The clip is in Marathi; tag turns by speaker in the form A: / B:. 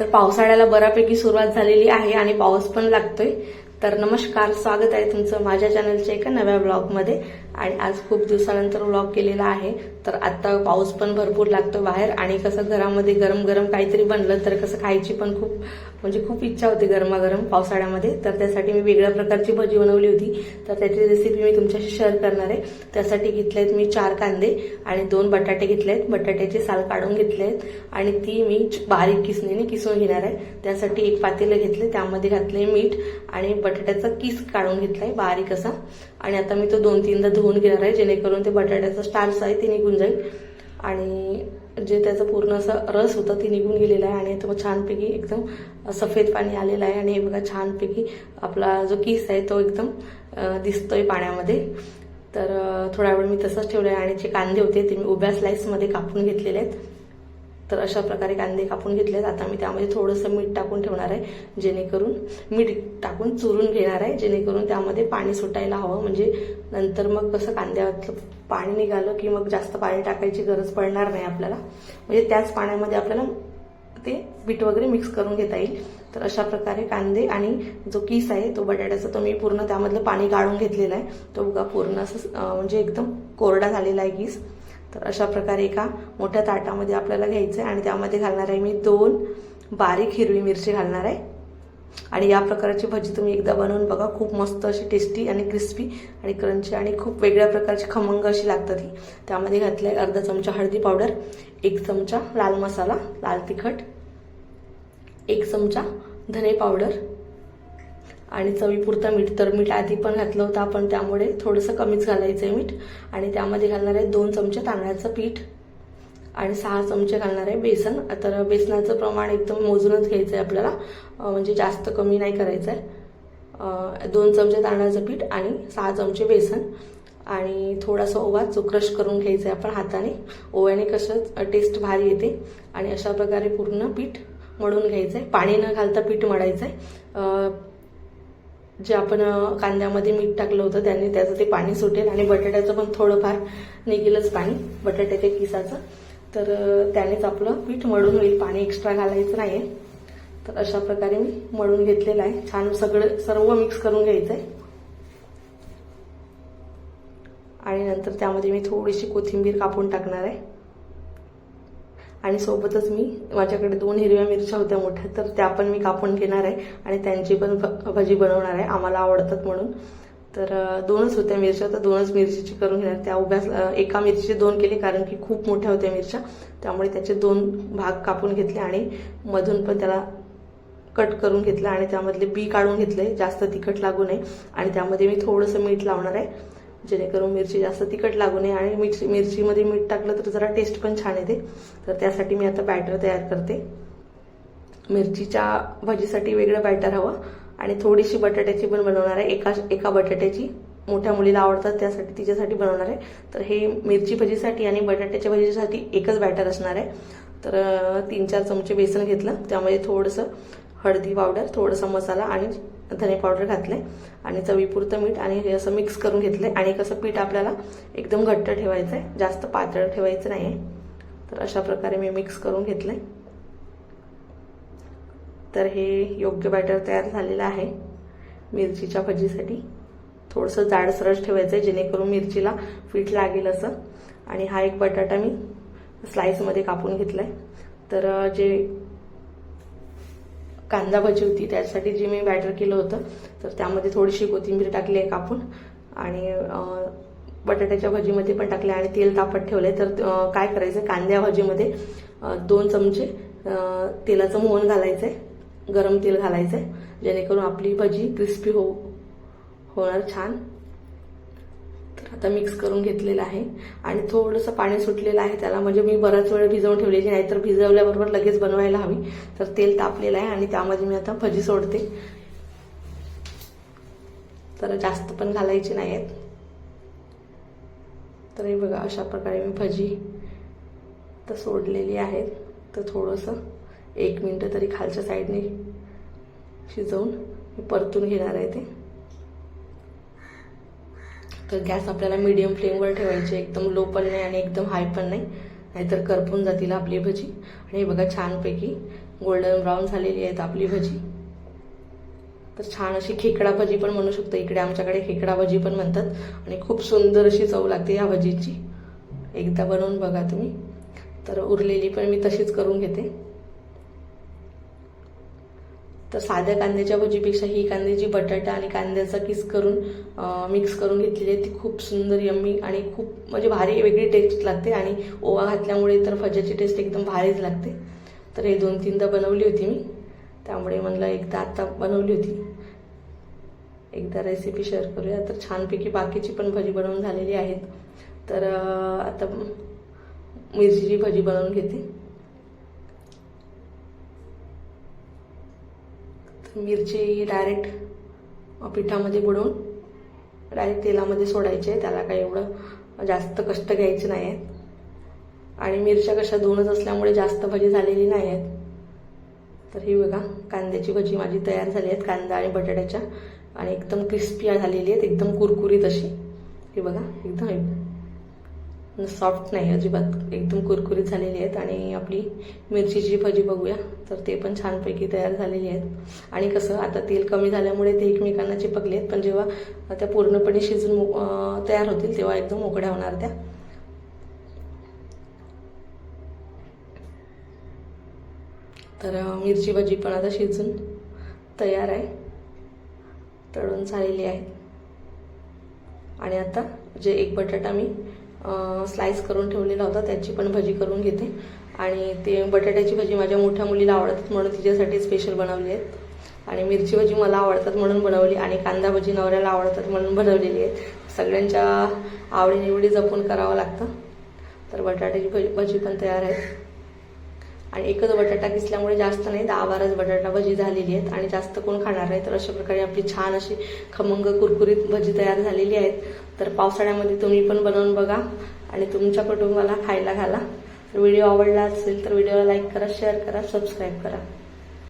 A: तर पावसाळ्याला बऱ्यापैकी सुरुवात झालेली आहे आणि पाऊस पण लागतोय. तर नमस्कार स्वागत आहे तुमचं माझ्या चॅनलच्या एका नव्या ब्लॉगमध्ये आणि आज खूप दिवसानंतर ब्लॉग केलेला आहे. तर आता पाऊस पण भरपूर लागतो बाहेर आणि कसं घरामध्ये गरम गरम काहीतरी बनलं तर कसं खायची पण खूप म्हणजे खूप इच्छा होती गरमागरम पावसाळ्यामध्ये. तर त्यासाठी मी वेगळ्या प्रकारची भजी बनवली होती. तर त्याची रेसिपी मी तुमच्याशी शेअर करणार आहे. त्यासाठी घेतले आहेत मी चार कांदे आणि दोन बटाटे घेतले आहेत बटाट्याचे साल काढून घेतले आहेत आणि ती मी बारीक किसणीने किसून घेणार आहे. त्यासाठी एक पातेलं घेतले त्यामध्ये घातले मीठ आणि बटाट्याचा किस काढून घेतलाय बारीक असा. आणि आता मी तो दोन तीनदा धुवून घेणार आहे जेणेकरून ते बटाट्याचा स्टार्स आहे ते निघून जाईल. आणि जे त्याचा पूर्ण असा रस होता ते निघून गेलेला आहे. आणि तो छानपैकी एकदम सफेद पाणी आलेलं आहे. आणि हे बघा छानपैकी आपला जो किस आहे तो एकदम दिसतोय पाण्यामध्ये. तर थोडा वेळ मी तसंच ठेवलं आहे आणि जे कांदे होते ते मी उभ्या स्लाइसमध्ये कापून घेतलेले आहेत. तर अशा प्रकारे कांदे कापून घेतलेत. आता मी त्यामध्ये थोडंसं मीठ टाकून ठेवणार आहे जेणेकरून मीठ टाकून चुरून घेणार आहे जेणेकरून त्यामध्ये पाणी सुटायला हवं. म्हणजे नंतर मग कसं कांद्यातलं पाणी निघालं की मग जास्त पाणी टाकायची गरज पडणार नाही आपल्याला. म्हणजे त्याच पाण्यामध्ये आपल्याला ते पीठ वगैरे मिक्स करून घेता येईल. तर अशा प्रकारे कांदे आणि जो किस आहे तो बटाट्याचा तो मी पूर्ण त्यामधलं पाणी गाळून घेतलेला आहे. तो बघा पूर्ण असं म्हणजे एकदम कोरडा झालेला आहे किस. तर अशा प्रकारे एका मोठ्या ताटामध्ये आपल्याला घ्यायचं आहे आणि त्यामध्ये घालणार आहे मी दोन बारीक हिरवी मिरची घालणार आहे. आणि या प्रकारची भजी तुम्ही एकदा बनवून बघा खूप मस्त अशी टेस्टी आणि क्रिस्पी आणि क्रंची आणि खूप वेगळ्या प्रकारची खमंग अशी लागतात ही. त्यामध्ये घातलं आहे अर्धा चमचा हळदी पावडर एक चमचा लाल मसाला लाल तिखट एक चमचा धने पावडर आणि चवीपुरतं मीठ तर मीठ आधी पण घातलं होतं आपण त्यामुळे थोडंसं कमीच घालायचं आहे मीठ. आणि त्यामध्ये घालणार आहे दोन चमचे तांदळाचं पीठ आणि सहा चमचे घालणार आहे बेसन. तर बेसनाचं प्रमाण एकदम मोजूनच घ्यायचं आहे आपल्याला म्हणजे जास्त कमी नाही करायचं आहे दोन चमचे तांदळाचं पीठ आणि सहा चमचे बेसन. आणि थोडासा ओवा जो करून घ्यायचा आहे आपण हाताने. ओव्याने कसं टेस्ट भारी येते. आणि अशा प्रकारे पूर्ण पीठ मळून घ्यायचं आहे पाणी न घालता पीठ मळायचं आहे जे आपण कांद्यामध्ये मीठ टाकलं होतं त्याने त्याचं ते पाणी सुटेल आणि बटाट्याचं पण थोडंफार निघेलच पाणी बटाट्याच्या किसाचं. तर त्यानेच आपलं पीठ मळून होईल. पाणी एक्स्ट्रा घालायचं नाही तर अशा प्रकारे मी मळून घेतलेलं आहे. छान सगळं सर्व मिक्स करून घ्यायचं आहे आणि नंतर त्यामध्ये मी थोडीशी कोथिंबीर कापून टाकणार आहे. आणि सोबतच मी माझ्याकडे दोन हिरव्या मिरच्या होत्या मोठ्या तर त्या पण मी कापून घेणार आहे आणि त्यांची पण भ- भजी बनवणार आहे आम्हाला आवडतात म्हणून. तर दोनच होत्या मिरच्या तर दोनच मिरचीची करून घेणार. त्या उभ्या एका मिरचीचे दोन केले कारण की खूप मोठ्या होत्या मिरच्या त्यामुळे त्याचे दोन भाग कापून घेतले आणि मधून पण त्याला कट करून घेतलं आणि त्यामधले बी काढून घेतले. जास्त तिखट लागू नये. आणि त्यामध्ये मी थोडंसं मीठ लावणार आहे. जेणेकरून मिरची जास्त तिखट लागू नये आणि मिरची मिरचीमध्ये मीठ टाकलं तर जरा टेस्ट पण छान येते. तर त्यासाठी मी आता बॅटर तयार करते. मिरचीच्या भजीसाठी वेगळं बॅटर हवं. आणि थोडीशी बटाट्याची पण बनवणार आहे. एका एका बटाट्याची. मोठ्या मुलीला आवडतात त्यासाठी तिच्यासाठी बनवणार आहे. तर हे मिरची भजीसाठी आणि बटाट्याच्या भजीसाठी एकच बॅटर असणार आहे. तर तीन चार चमचे बेसन घेतलं. त्यामध्ये थोडंसं हळदी पावडर थोडासा मसाला आणि धने पावडर घातले आणि चवीपुरतं मीठ आणि हे असं मिक्स करून घेतले आणि कसं पीठ आपल्याला एकदम घट्ट ठेवायचं आहे जास्त पातळ ठेवायचं नाही आहे तर अशा प्रकारे मी मिक्स करून घेतले तर हे योग्य बॅटर तयार झालेलं आहे. मिरचीच्या भजीसाठी थोडंसं जाडसरच ठेवायचं आहे जेणेकरून मिरचीला पीठ लागेल असं. आणि हा एक बटाटा मी स्लाईसमध्ये कापून घेतला आहे तर जे कांदा भजी होती त्यासाठी जे मी बॅटर केलं होतं तर त्यामध्ये थोडीशी कोथिंबीर टाकली आहे कापून आणि बटाट्याच्या भजीमध्ये पण टाकले आणि तेल तापत ठेवले तर काय करायचं कांद्या भजीमध्ये दोन चमचे तेलाचं मोहन घालायचं आहे गरम तेल घालायचं आहे जेणेकरून आपली भजी क्रिस्पी हो होणार छान. आता मिक्स करून घेतलेलं आहे. आणि थोडंसं पाणी सुटलेलं आहे त्याला म्हणजे मी बराच वेळ भिजवून ठेवलेली नाहीतर भिजवल्याबरोबर लगेच बनवायला हवी. तर तेल तापलेलं आहे आणि त्यामध्ये मी आता भजी सोडते. तर जास्त पण घालायची नाही आहेत. तर हे बघा अशा प्रकारे मी भजी तर सोडलेली आहेत. तर थोडंसं एक मिनटं तरी खालच्या साईडने शिजवून मी परतून घेणार आहे ते. तर गॅस आपल्याला मीडियम फ्लेमवर ठेवायची एकदम लो पण नाही आणि एकदम हाय पण नाही. नाहीतर करपून जातील आपली भजी. आणि हे बघा छानपैकी गोल्डन ब्राऊन झालेली आहेत आपली भजी. तर छान अशी खेकडा भजी पण म्हणू शकतो. इकडे आमच्याकडे खेकडा भजी पण म्हणतात. आणि खूप सुंदर अशी चव लागते या भजीची. एकदा बनवून बघा तुम्ही. तर उरलेली पण मी तशीच करून घेते. तर साध्या कांद्याच्या भजीपेक्षा ही कांद्याची बटाटा आणि कांद्याचा किस करून मिक्स करून घेतलेली आहे ती खूप सुंदर यम्मी आणि खूप म्हणजे भारी वेगळी टेस्ट लागते आणि ओवा घातल्यामुळे तर भज्याची टेस्ट एकदम भारीच लागते. तर हे दोन तीनदा बनवली होती मी. त्यामुळे म्हणलं एकदा आत्ता बनवली होती. एकदा रेसिपी शेअर करूया. तर छानपैकी बाकीची पण भजी बनवून झालेली आहेत. तर आता मिरचीची भजी बनवून घेते तर मिरची डायरेक्ट पिठामध्ये बुडवून डायरेक्ट तेलामध्ये सोडायचे. त्याला काही एवढं जास्त कष्ट घ्यायचे नाही आहेत आणि मिरच्या कशा दोनच असल्यामुळे जास्त भजी झालेली नाही आहेत तर ही बघा कांद्याची भजी माझी तयार झाली आहेत कांदा आणि बटाट्याच्या. आणि एकदम क्रिस्पी झालेली आहेत. एकदम कुरकुरीत अशी. ही बघा एकदम सॉफ्ट नाही अजिबात. एकदम कुरकुरीत झालेली आहेत आणि आपली मिरचीची भजी बघूया तर ते पण छानपैकी तयार झालेली आहेत. आणि कसं आता तेल कमी झाल्यामुळे ते एकमेकांना चिपकले आहेत पण जेव्हा त्या पूर्णपणे शिजून तयार होतील तेव्हा एकदम मोकळ्या होणार त्या. तर मिरची भजी पण आता शिजून तयार आहे. तळून झालेली आहे आणि आता जे एक बटाटा मी स्लाइस करून ठेवलेला होता त्याची पण भजी करून घेते. आणि ते बटाट्याची भजी माझ्या मोठ्या मुलीला आवडतात म्हणून तिच्यासाठी स्पेशल बनवली आहेत. आणि मिरची भजी मला आवडतात म्हणून बनवली आणि कांदा भजी नवऱ्याला आवडतात म्हणून बनवलेली आहेत. सगळ्यांच्या आवडीनिवडी जपून करावं लागतं. तर बटाट्याची भजी भजी पण तयार आहे आणि एकच बटाटा किसल्यामुळे जास्त नाही दहा बाराच बटाटा भजी झालेली आहेत आणि जास्त कोण खाणार नाही. तर अशा प्रकारे आपली छान अशी खमंग कुरकुरीत भजी तयार झालेली आहेत. तर पावसाळ्यामध्ये तुम्ही पण बनवून बघा आणि तुमच्या कुटुंबाला खायला घाला. तर व्हिडिओ आवडला असेल तर व्हिडिओला लाईक करा शेअर करा सबस्क्राईब करा.